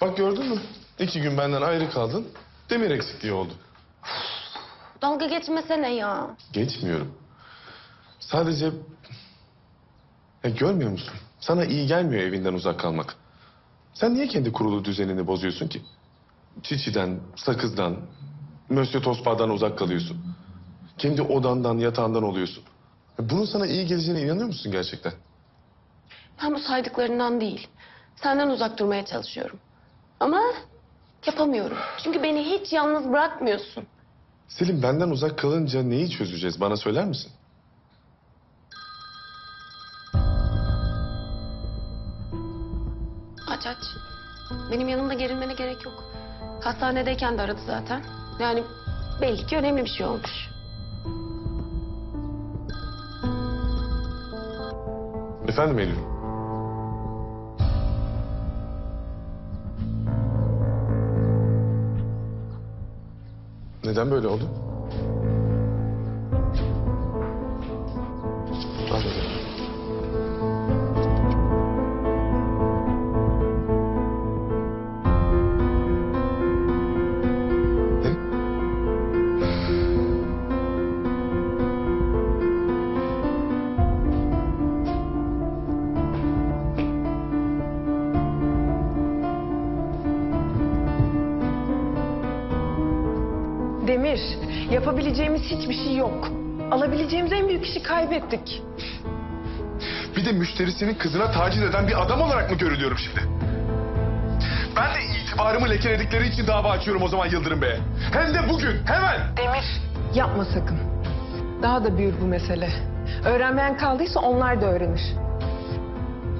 Bak gördün mü? İki gün benden ayrı kaldın. Demir eksikliği oldu. Dalga geçmesene ya. Geçmiyorum. Sadece... Ya görmüyor musun? Sana iyi gelmiyor evinden uzak kalmak. Sen niye kendi kurulu düzenini bozuyorsun ki? Çiçiden, sakızdan, Mösyö Tospa'dan uzak kalıyorsun. Kendi odandan, yatağından oluyorsun. Bunun sana iyi geleceğine inanıyor musun gerçekten? Ben bu saydıklarından değil. Senden uzak durmaya çalışıyorum. Ama yapamıyorum. Çünkü beni hiç yalnız bırakmıyorsun. Selim benden uzak kalınca neyi çözeceğiz? Bana söyler misin? Aç aç. Benim yanımda gerilmene gerek yok. Hastanedeyken de aradı zaten. Yani belli ki önemli bir şey olmuş. Efendim Eylül? Neden böyle oldu? Demir, yapabileceğimiz hiçbir şey yok. Alabileceğimiz en büyük işi kaybettik. Bir de müşterisinin kızına taciz eden bir adam olarak mı görülüyorum şimdi? Ben de itibarımı lekeledikleri için dava açıyorum o zaman Yıldırım Bey'e. Hem de bugün, hemen. Demir. Yapma sakın. Daha da büyür bu mesele. Öğrenmeyen kaldıysa onlar da öğrenir.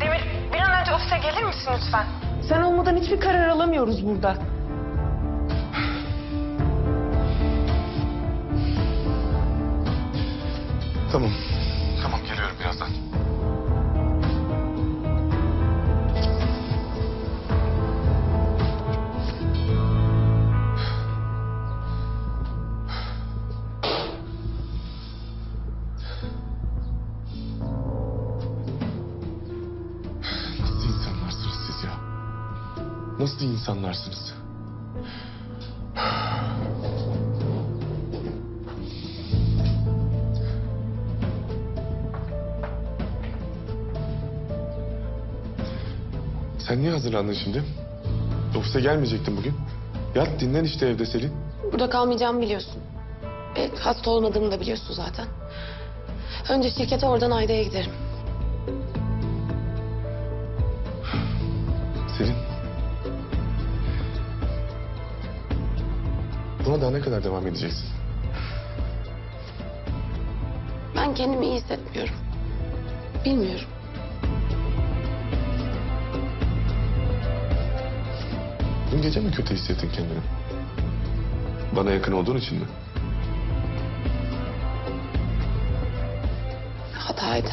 Demir, bir an önce ofise gelir misin lütfen? Sen olmadan hiçbir karar alamıyoruz burada. Tamam. Tamam geliyorum birazdan. Nasıl insanlarsınız Sen niye hazırlandın şimdi? Ofise gelmeyecektin bugün. Yat dinlen işte evde Selin. Burada kalmayacağımı biliyorsun. E, hasta olmadığımı da biliyorsun zaten. Önce şirkete oradan Ayda'ya giderim. Selin. Buna daha ne kadar devam edeceksin? Ben kendimi iyi hissetmiyorum. Bilmiyorum. Dün gece mi kötü hissettin kendini? Bana yakın olduğun için mi? Hataydı.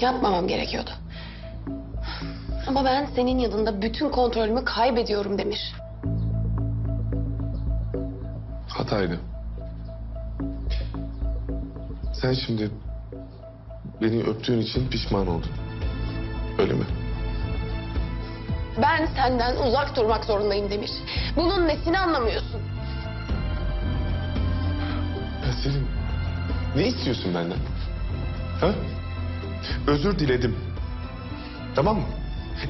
Yapmamam gerekiyordu. Ama ben senin yanında bütün kontrolümü kaybediyorum Demir. Hataydı. Sen şimdi beni öptüğün için pişman oldun. Öyle mi? Ben senden uzak durmak zorundayım Demir. Bunun nesini anlamıyorsun? Ya Selin, ne istiyorsun benden? Ha? Özür diledim. Tamam mı?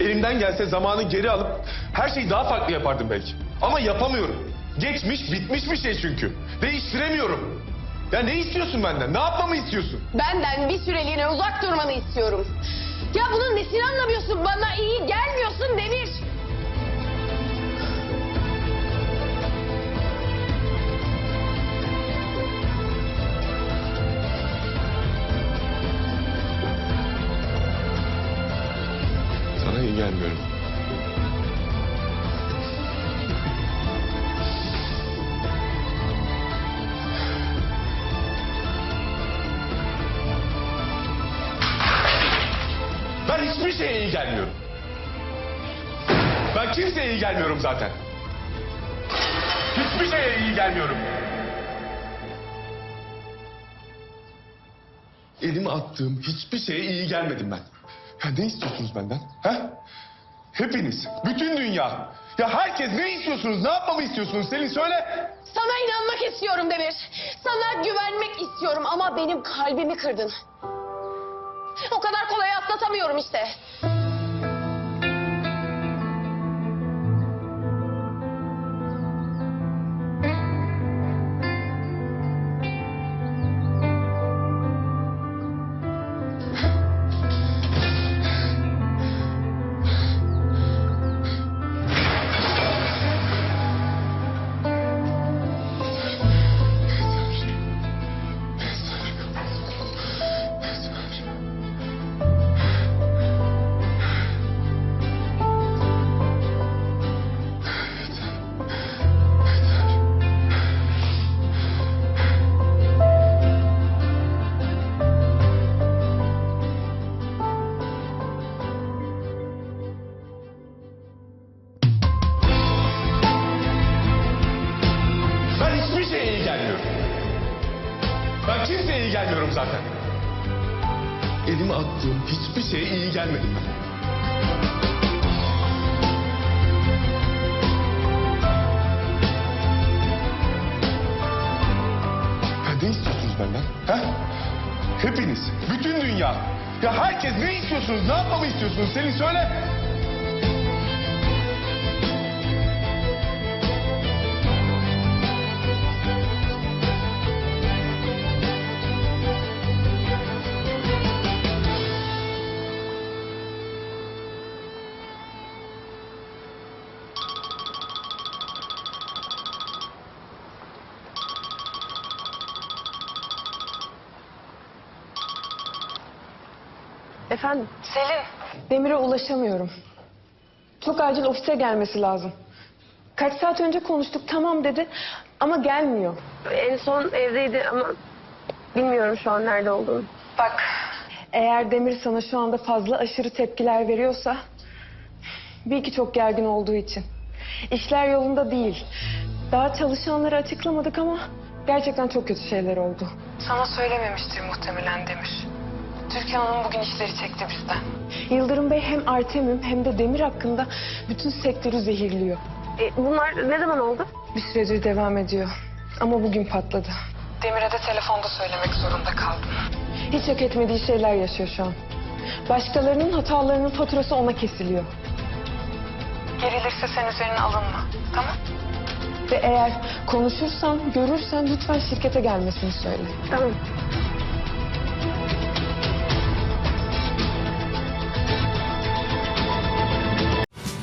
Elimden gelse zamanı geri alıp her şeyi daha farklı yapardım belki. Ama yapamıyorum. Geçmiş, bitmiş bir şey çünkü. Değiştiremiyorum. Ya ne istiyorsun benden? Ne yapmamı istiyorsun? Benden bir süreliğine uzak durmanı istiyorum. Ya bunun nesini anlamıyorsun? Bana iyi gelmiyorsun Demir. Sana iyi gelmiyorum. Hiçbir şeye iyi gelmiyorum. Ben kimseye iyi gelmiyorum zaten. Hiçbir şeye iyi gelmiyorum. Elimi attığım hiçbir şeye iyi gelmedim ben. Ya ne istiyorsunuz benden? Ha? Hepiniz, bütün dünya. Ya herkes ne istiyorsunuz? Ne yapmamı istiyorsunuz? Selin söyle. Sana inanmak istiyorum Demir. Sana güvenmek istiyorum ama benim kalbimi kırdın. O kadar kolay atlatamıyorum işte. Zaten. Elime attığım hiçbir şeye iyi gelmedim ben. Ya ne istiyorsunuz benden? Ha? Hepiniz, bütün dünya. Ya herkes ne istiyorsunuz? Ne yapmamı istiyorsunuz? Selin söyle. Efendim? Selin. Demir'e ulaşamıyorum. Çok acil ofise gelmesi lazım. Kaç saat önce konuştuk tamam dedi ama gelmiyor. En son evdeydi ama bilmiyorum şu an nerede olduğunu. Bak eğer Demir sana şu anda fazla aşırı tepkiler veriyorsa bir ki çok gergin olduğu için. İşler yolunda değil. Daha çalışanları açıklamadık ama gerçekten çok kötü şeyler oldu. Sana söylememiştir muhtemelen Demir. Türkan Hanım bugün işleri çekti bizden. Yıldırım Bey hem Artemim hem de Demir hakkında bütün sektörü zehirliyor. E, bunlar ne zaman oldu? Bir süredir devam ediyor. Ama bugün patladı. Demir'e de telefonda söylemek zorunda kaldım. Hiç hak etmediği şeyler yaşıyor şu an. Başkalarının hatalarının faturası ona kesiliyor. Gerilirse sen üzerine alınma. Tamam. Ve eğer konuşursan, görürsen lütfen şirkete gelmesini söyle. Tamam.